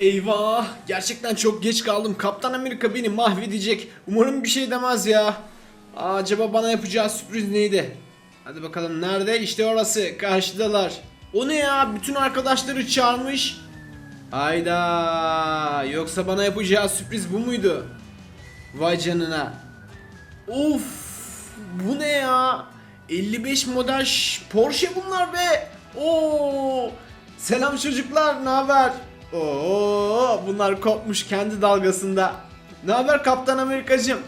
Eyvah! Gerçekten çok geç kaldım. Kaptan Amerika beni mahvedecek. Umarım bir şey demez ya. Aa, acaba bana yapacağı sürpriz neydi? Hadi bakalım nerede? İşte orası. Karşıdalar. O ne ya? Bütün arkadaşları çağırmış. Hayda! Yoksa bana yapacağı sürpriz bu muydu? Vay canına. Of! Bu ne ya? 55 model Porsche bunlar be. Oo! Selam çocuklar, ne haber? Oo! Bunlar kopmuş kendi dalgasında. Ne haber Kaptan Amerikacım?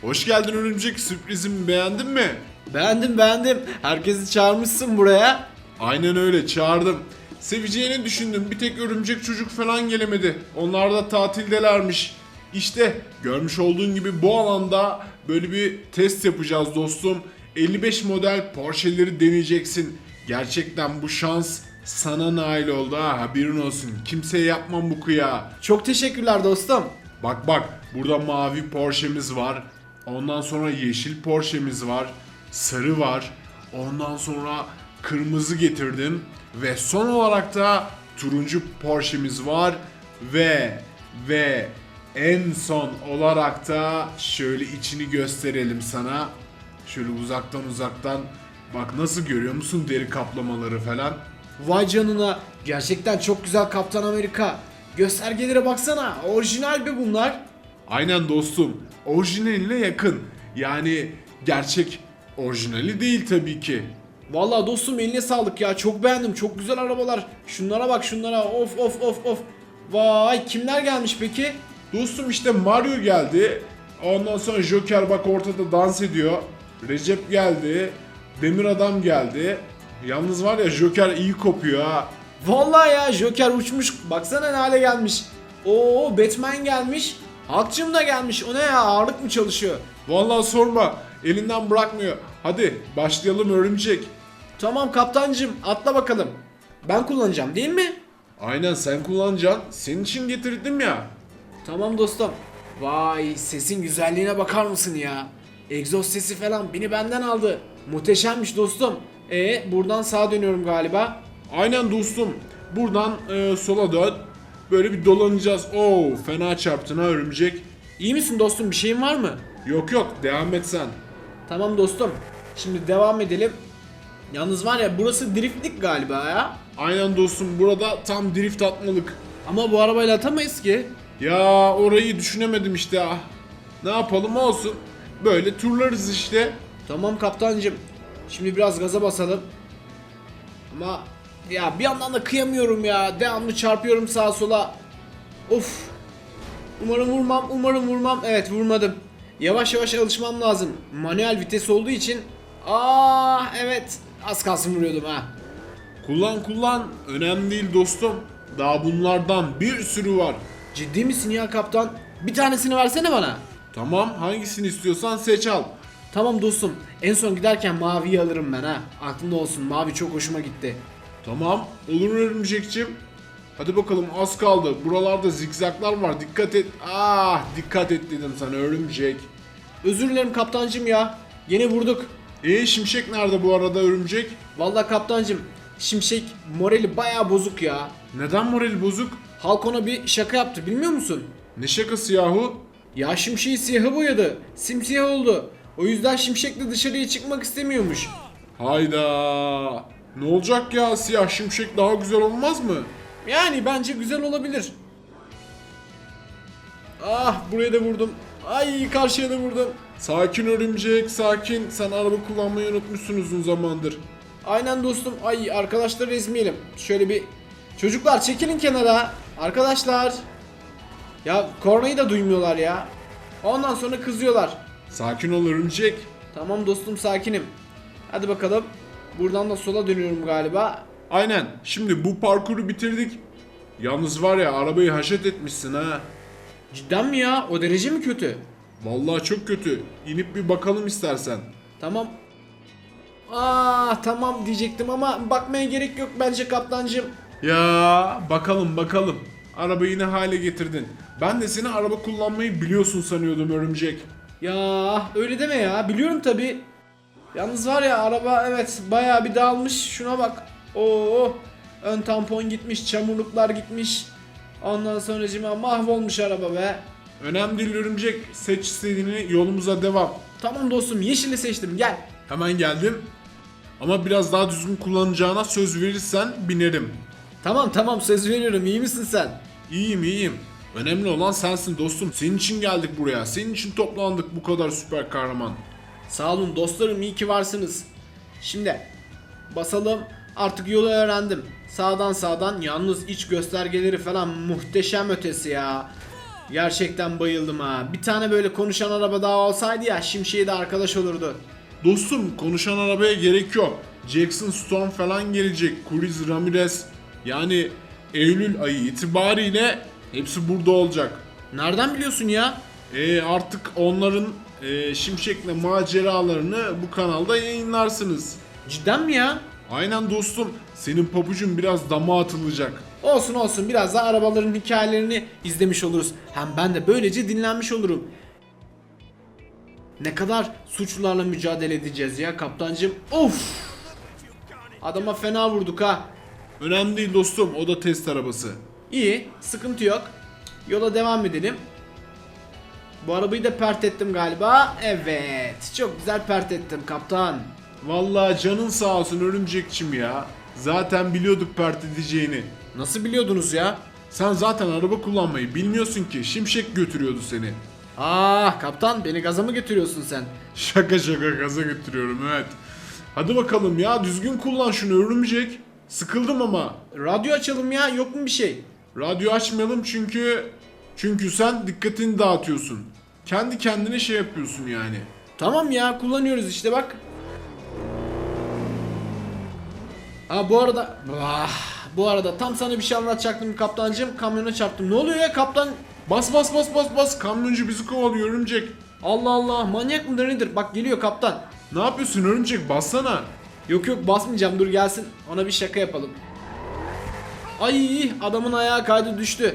Hoş geldin örümcek sürprizimi beğendin mi? Beğendim beğendim. Herkesi çağırmışsın buraya. Aynen öyle çağırdım. Seveceğini düşündüm bir tek örümcek çocuk falan gelemedi. Onlar da tatildelermiş. İşte görmüş olduğun gibi bu alanda böyle bir test yapacağız dostum. 55 model Porsche'leri deneyeceksin. Gerçekten bu şans sana nail oldu ha haberin olsun. Kimseye yapmam bu kıya. Çok teşekkürler dostum. Bak bak burada mavi Porsche'miz var. Ondan sonra yeşil Porsche'miz var. Sarı var. Ondan sonra kırmızı getirdim. Ve son olarak da turuncu Porsche'miz var. Ve ve en son olarak da şöyle içini gösterelim sana. Şöyle uzaktan uzaktan. Bak nasıl görüyor musun deri kaplamaları falan. Vay canına. Gerçekten çok güzel Kaptan Amerika. Göstergelere baksana. Orijinal be bunlar. Aynen dostum. Orijinaline yakın. Yani gerçek orijinali değil tabii ki. Vallahi dostum eline sağlık ya. Çok beğendim. Çok güzel arabalar. Şunlara bak şunlara. Of of of of. Vay kimler gelmiş peki? Dostum işte Mario geldi. Ondan sonra Joker bak ortada dans ediyor. Recep geldi. Demir Adam geldi. Yalnız var ya Joker iyi kopuyor ha. Vallahi ya Joker uçmuş. Baksana ne hale gelmiş. Oo Batman gelmiş. Halkçım da gelmiş. O ne ya ağırlık mı çalışıyor? Vallahi sorma. Elinden bırakmıyor. Hadi başlayalım örümcek. Tamam kaptancım atla bakalım. Ben kullanacağım değil mi? Aynen sen kullanacaksın. Senin için getirdim ya. Tamam dostum. Vay sesin güzelliğine bakar mısın ya? Egzoz sesi falan beni benden aldı. Muhteşemmiş dostum. E buradan sağa dönüyorum galiba. Aynen dostum. Buradan e, sola dön. Böyle bir dolanacağız. Oo fena çarptın ha örümcek. İyi misin dostum bir şeyin var mı? Yok yok devam et sen. Tamam dostum. Şimdi devam edelim. Yalnız var ya burası driftlik galiba ya. Aynen dostum burada tam drift atmalık. Ama bu arabayla atamayız ki. Ya orayı düşünemedim işte ah. Ne yapalım olsun. Böyle turlarız işte. Tamam kaptancım. Şimdi biraz gaza basalım. Ama ya bir yandan da kıyamıyorum ya. Devamlı çarpıyorum sağa sola. Of. Umarım vurmam, umarım vurmam. Evet vurmadım. Yavaş yavaş alışmam lazım. Manuel vites olduğu için. Aa evet. Az kalsın vuruyordum ha. Kullan kullan. Önemli değil dostum. Daha bunlardan bir sürü var. Ciddi misin ya kaptan? Bir tanesini versene bana. Tamam hangisini istiyorsan seç al. Tamam dostum. En son giderken maviyi alırım ben ha. Aklında olsun. Mavi çok hoşuma gitti. Tamam olur örümcekçim. Hadi bakalım az kaldı. Buralarda zikzaklar var. Dikkat et. Ah dikkat et dedim sana örümcek. Özür dilerim kaptancım ya. Yine vurduk. E şimşek nerede bu arada örümcek? Vallahi kaptancım Şimşek morali baya bozuk ya. Neden morali bozuk? Halk ona bir şaka yaptı bilmiyor musun? Ne şakası yahu? Ya Şimşek'i siyaha boyadı. Simsiyah oldu. O yüzden Şimşek de dışarıya çıkmak istemiyormuş. Hayda. Ne olacak ya siyah şimşek daha güzel olmaz mı? Yani bence güzel olabilir. Ah buraya da vurdum. Ay karşıya da vurdum. Sakin örümcek sakin. Sen araba kullanmayı unutmuşsun uzun zamandır. Aynen dostum. Ay arkadaşları ezmeyelim. Şöyle bir... Çocuklar çekilin kenara. Arkadaşlar. Ya kornayı da duymuyorlar ya. Ondan sonra kızıyorlar. Sakin ol örümcek. Tamam dostum sakinim. Hadi bakalım. Buradan da sola dönüyorum galiba. Aynen. Şimdi bu parkuru bitirdik. Yalnız var ya arabayı haşet etmişsin ha. Cidden mi ya? O derece mi kötü? Vallahi çok kötü. İnip bir bakalım istersen. Tamam. Ah tamam diyecektim ama bakmaya gerek yok bence kaptancım. Ya bakalım bakalım. Arabayı ne hale getirdin? Ben de seni araba kullanmayı biliyorsun sanıyordum örümcek. Ya öyle deme ya. Biliyorum tabi. Yalnız var ya araba evet bayağı bir dağılmış. Şuna bak. Oo. Ön tampon gitmiş, çamurluklar gitmiş. Ondan sonra mahvolmuş araba be. Önemli değil örümcek. Seç istediğini yolumuza devam. Tamam dostum yeşili seçtim gel. Hemen geldim. Ama biraz daha düzgün kullanacağına söz verirsen binerim. Tamam tamam söz veriyorum iyi misin sen? İyiyim iyiyim. Önemli olan sensin dostum. Senin için geldik buraya. Senin için toplandık bu kadar süper kahraman. Sağ olun dostlarım iyi ki varsınız. Şimdi basalım artık yolu öğrendim. Sağdan sağdan yalnız iç göstergeleri falan muhteşem ötesi ya. Gerçekten bayıldım ha. Bir tane böyle konuşan araba daha olsaydı ya Şimşek'e de arkadaş olurdu. Dostum konuşan arabaya gerek yok. Jackson Storm falan gelecek. Chris Ramirez. Yani Eylül ayı itibariyle hepsi burada olacak. Nereden biliyorsun ya? E artık onların e, Şimşek'le maceralarını bu kanalda yayınlarsınız. Cidden mi ya? Aynen dostum. Senin pabucun biraz dama atılacak. Olsun olsun biraz daha arabaların hikayelerini izlemiş oluruz. Hem ben de böylece dinlenmiş olurum. Ne kadar suçlularla mücadele edeceğiz ya kaptancım. Of! Adama fena vurduk ha. Önemli değil dostum. O da test arabası. İyi, sıkıntı yok. Yola devam edelim. Bu arabayı da pert ettim galiba. Evet, çok güzel pert ettim kaptan. Vallahi canın sağ olsun örümcekçim ya. Zaten biliyorduk pert edeceğini. Nasıl biliyordunuz ya? Sen zaten araba kullanmayı bilmiyorsun ki. Şimşek götürüyordu seni. Ah kaptan beni gaza mı götürüyorsun sen? Şaka şaka gaza götürüyorum evet. Hadi bakalım ya düzgün kullan şunu örümcek. Sıkıldım ama. Radyo açalım ya yok mu bir şey? Radyo açmayalım çünkü çünkü sen dikkatini dağıtıyorsun. Kendi kendine şey yapıyorsun yani. Tamam ya kullanıyoruz işte bak. Ha bu arada ah, bu arada tam sana bir şey anlatacaktım kaptancım kamyona çarptım. Ne oluyor ya kaptan? Bas bas bas bas bas kamyoncu bizi kovalıyor örümcek. Allah Allah manyak mıdır nedir? Bak geliyor kaptan. Ne yapıyorsun örümcek bassana. Yok yok basmayacağım dur gelsin ona bir şaka yapalım. Ay adamın ayağı kaydı düştü.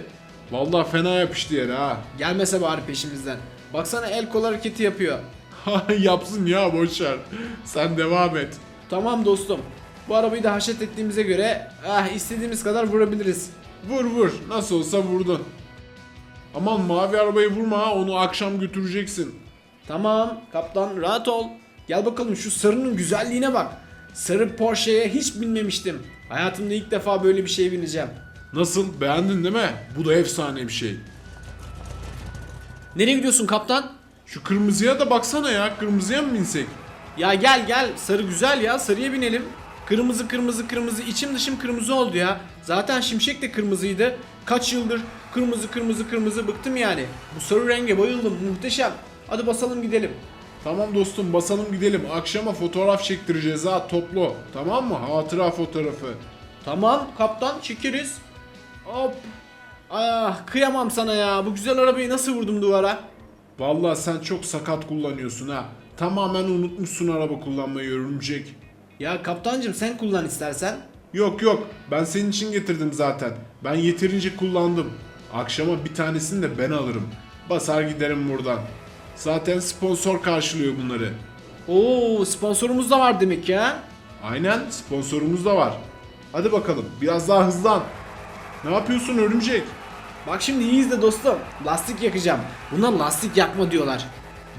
Vallahi fena yapıştı yere ha. Gelmese bari peşimizden. Baksana el kol hareketi yapıyor. Yapsın ya boşver. Sen devam et. Tamam dostum. Bu arabayı da haşet ettiğimize göre ah istediğimiz kadar vurabiliriz. Vur vur. Nasıl olsa vurdun. Aman mavi arabayı vurma ha. Onu akşam götüreceksin. Tamam kaptan rahat ol. Gel bakalım şu sarının güzelliğine bak. Sarı Porsche'ye hiç binmemiştim. Hayatımda ilk defa böyle bir şeye bineceğim. Nasıl? Beğendin değil mi? Bu da efsane bir şey. Nereye gidiyorsun kaptan? Şu kırmızıya da baksana ya. Kırmızıya mı binsek? Ya gel gel sarı güzel ya sarıya binelim. Kırmızı kırmızı kırmızı içim dışım kırmızı oldu ya. Zaten şimşek de kırmızıydı. Kaç yıldır kırmızı kırmızı kırmızı bıktım yani. Bu sarı renge bayıldım muhteşem. Hadi basalım gidelim. Tamam dostum basalım gidelim. Akşama fotoğraf çektireceğiz ha toplu. Tamam mı? Hatıra fotoğrafı. Tamam kaptan çekeriz. Hop. Ah kıyamam sana ya. Bu güzel arabayı nasıl vurdum duvara? Vallahi sen çok sakat kullanıyorsun ha. Tamamen unutmuşsun araba kullanmayı örümcek. Ya kaptancım sen kullan istersen. Yok yok ben senin için getirdim zaten. Ben yeterince kullandım. Akşama bir tanesini de ben alırım. Basar giderim buradan. Zaten sponsor karşılıyor bunları. Oo sponsorumuz da var demek ya. Aynen sponsorumuz da var. Hadi bakalım biraz daha hızlan. Ne yapıyorsun örümcek? Bak şimdi iyi izle dostum. Lastik yakacağım. Buna lastik yakma diyorlar.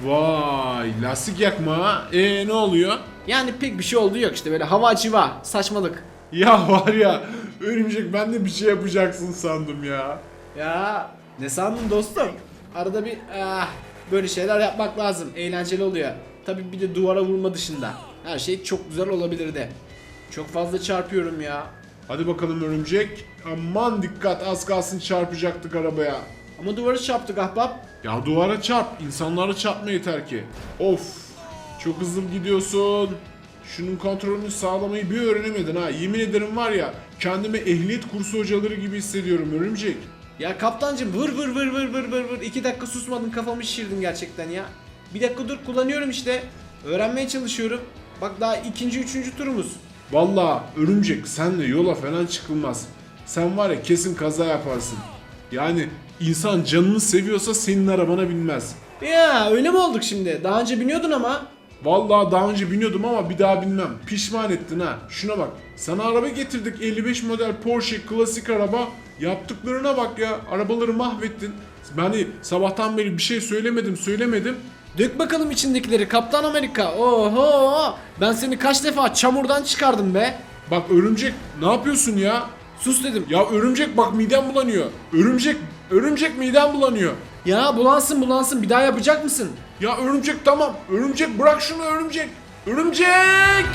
Vay lastik yakma. Ee ne oluyor? Yani pek bir şey olduğu yok işte böyle hava civa saçmalık. Ya var ya örümcek ben de bir şey yapacaksın sandım ya. Ya ne sandın dostum? Arada bir ah, böyle şeyler yapmak lazım. Eğlenceli oluyor. Tabi bir de duvara vurma dışında. Her şey çok güzel olabilirdi. Çok fazla çarpıyorum ya. Hadi bakalım örümcek. Aman dikkat az kalsın çarpacaktık arabaya. Ama duvarı çarptık ahbap. Ya duvara çarp. insanlara çarpma yeter ki. Of. Çok hızlı gidiyorsun. Şunun kontrolünü sağlamayı bir öğrenemedin ha. Yemin ederim var ya kendimi ehliyet kursu hocaları gibi hissediyorum örümcek. Ya kaptancım vır vır vır vır vır vır vır. İki dakika susmadın kafamı şişirdin gerçekten ya. Bir dakika dur kullanıyorum işte. Öğrenmeye çalışıyorum. Bak daha ikinci üçüncü turumuz. Vallahi örümcek senle yola falan çıkılmaz. Sen var ya kesin kaza yaparsın. Yani insan canını seviyorsa senin arabana binmez. Ya öyle mi olduk şimdi? Daha önce biniyordun ama. Vallahi daha önce biniyordum ama bir daha binmem. Pişman ettin ha. Şuna bak. Sana araba getirdik 55 model Porsche klasik araba. Yaptıklarına bak ya. Arabaları mahvettin. Ben de sabahtan beri bir şey söylemedim söylemedim. Dök bakalım içindekileri Kaptan Amerika. Oho! Ben seni kaç defa çamurdan çıkardım be. Bak örümcek ne yapıyorsun ya? Sus dedim. Ya örümcek bak midem bulanıyor. Örümcek, örümcek midem bulanıyor. Ya bulansın bulansın bir daha yapacak mısın? Ya örümcek tamam. Örümcek bırak şunu örümcek. Örümcek!